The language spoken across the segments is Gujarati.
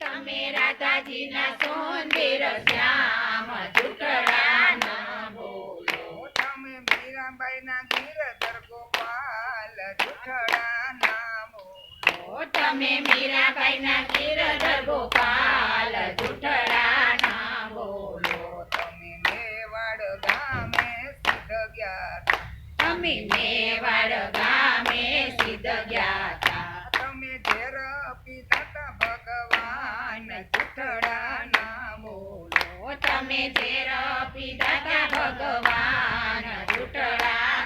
તમે રાધાજીના સુંદર શ્યામ જૂઠડા ના બોલો. તમે મીરાબાઈના ગીરધર ગોપાલ જૂઠડા ના બોલો તમે મીરાબાઈના ગિરધર ગોપાલ જૂઠડા ના બોલો. તમે મેવાડ ગામે સિદ્ધ ગયા તમે મેવાડ ગામે સિદ્ધ ગયા તમે ઝેર પીધા ભગવાન જૂઠડા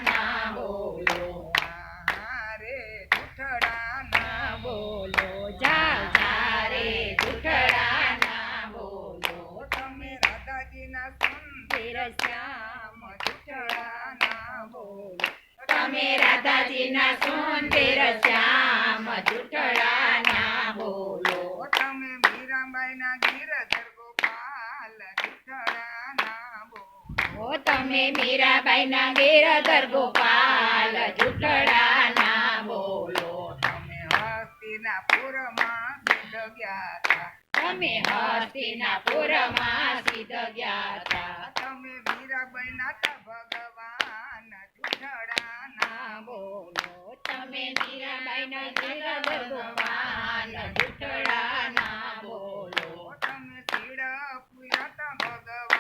બોલો મીરાબાઈ ના ગીરધર ગોપાલ જૂઠડા ના બોલો તમે હસ્તિનાપુરમાં સિદ્ધ ગયા હતા. તમે હસ્તિનાપુરમાં સિદ્ધ ગયા હતા. તમે મીરાબાઈના તા ભગવાન જૂઠડા ના ના બોલો. તમે મીરાબાઈના ગીરધર ગોપાલ જૂઠડા ના બોલો. તમે સીડા પુરા તા ભગવાન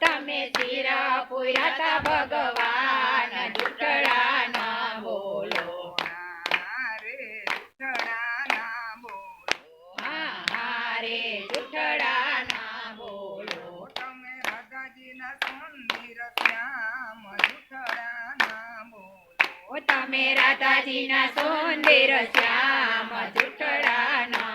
તમે તીરા પુરાતા ભગવાન જૂઠડા ના બોલો. હારે જૂઠડા ના બોલો. હા હા રે જૂઠડા ના બોલો. તમે રાધાજીના સુંદર શ્યામ જૂઠડા ના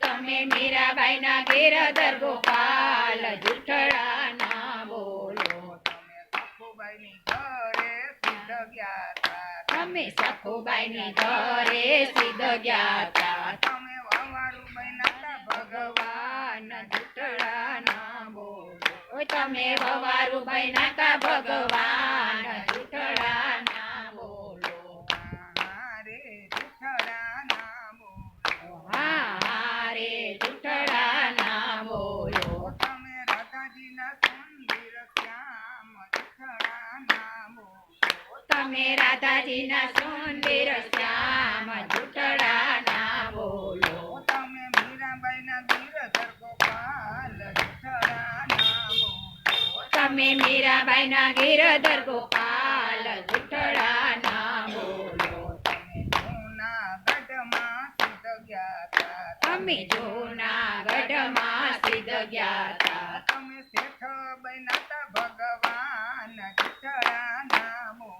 તમે ઘેર દર ગોપાલ જુઠડા ના બોલો તમે સખુબાઈની ની ઘરે સિદ્ધ ગયા તા તમે વાવાળું બન્યા ભગવાન જુઠડા ના બોલો. તમે વવારું બન્યા ભગવાન તમે રાધાજીના સુંદર શ્યામ જુટડા ના બોલો તમે મીરાબાઈના ગીરધર ગોપાલ જુટડા ના બોલો. તમે મીરાબાઈના ગિરધર ગોપાલ જુટડા ના બોલો. તમે જૂનાગઢમાં સિદ્ધ ગયા તા. તમે જૂનાગઢમાં સિદ્ધ ગયા તા. તમે શેઠ બન્યા તા ભગવાન જૂઠડા ના બોલો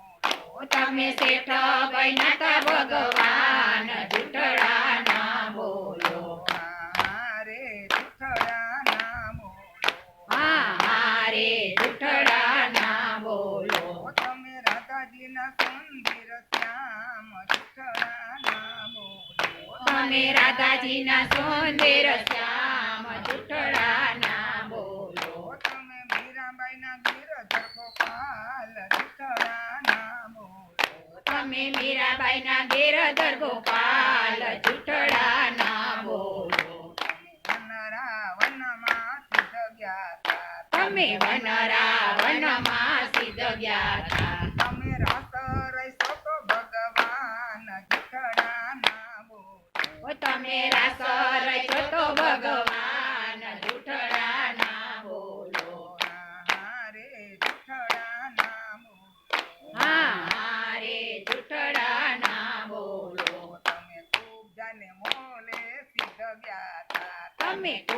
તમે શેઠ બન્યા ભગવાન જૂઠડા ના બોલો. હારે જૂઠડા ના બોલો. હા હા રે જૂઠડા ના બોલો તમે રાધાજીના સુંદર શ્યામ જૂઠડા ના બોલો. તમે રાધાજીના સુંદર શ્યામ જૂઠડા બોલો ના ઘેર દર ગોપાલ જૂઠડા ના બોલો વનરાવનમાં સિદ્ધ ગયા તા. તમે વનરાવનમાં સિદ્ધ ગયા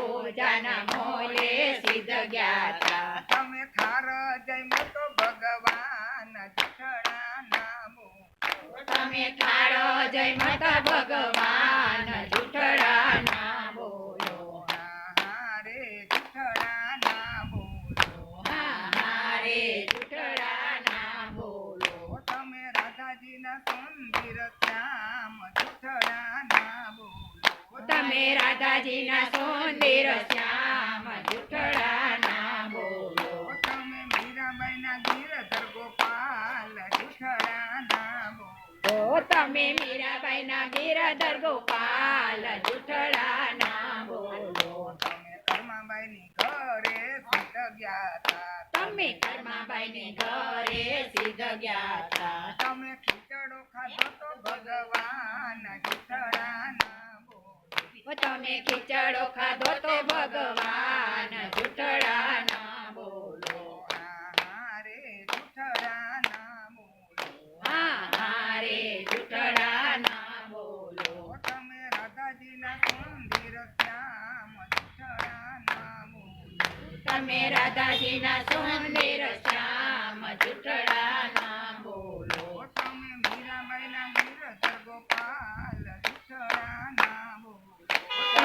પૂજાના મોલે સિદ્ધ ગયા તમે થાર તો ભગવાન તમે ભગવાન જૂઠડા ના બોલો હારે જૂઠડા ના બોલો હા હા જૂઠડા ના બોલો તમે રાધાજીના સુંદર શ્યામ તમે રાધાજીના સોંદેર શ્યામ જુઠડા ના બોલો. તમે મીરાબાઈના ગીરધર ગોપાલ જુઠડા ના બોલો તમે મીરાબાઈના ગીરધર ગોપાલ જુઠડા ના બોલો. તમે કર્માબાઈની ઘરે સિદ્ધ ગયા હતા તમે કર્માબાઈની ઘરે સિદ્ધ ગયા હતા તમે ખીચડો ખાધો તો ભગવાન જુઠડા ના તમે ખીચડો ખાધો તો ભગવાન જૂઠડા ના બોલો. આહારે જૂઠડા ના બોલો. હા હા રે જૂઠડા ના બોલો. તમે રાધાજીના મંદિર શ્યામ જૂઠડા ના બોલો. તમે રાધાજીના સુંદર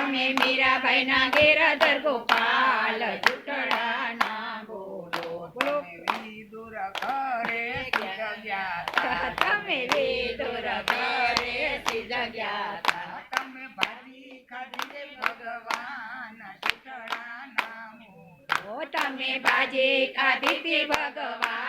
તમે ગોપાલ જૂઠડા ના બોલો. વિદુર ઘરે સિદ્ધ ગયા તા. તમે વેદોર તમે ભાજી ખાધી ભગવાન ચૂંટણા ના તમે બાજે ખાધી ભગવાન.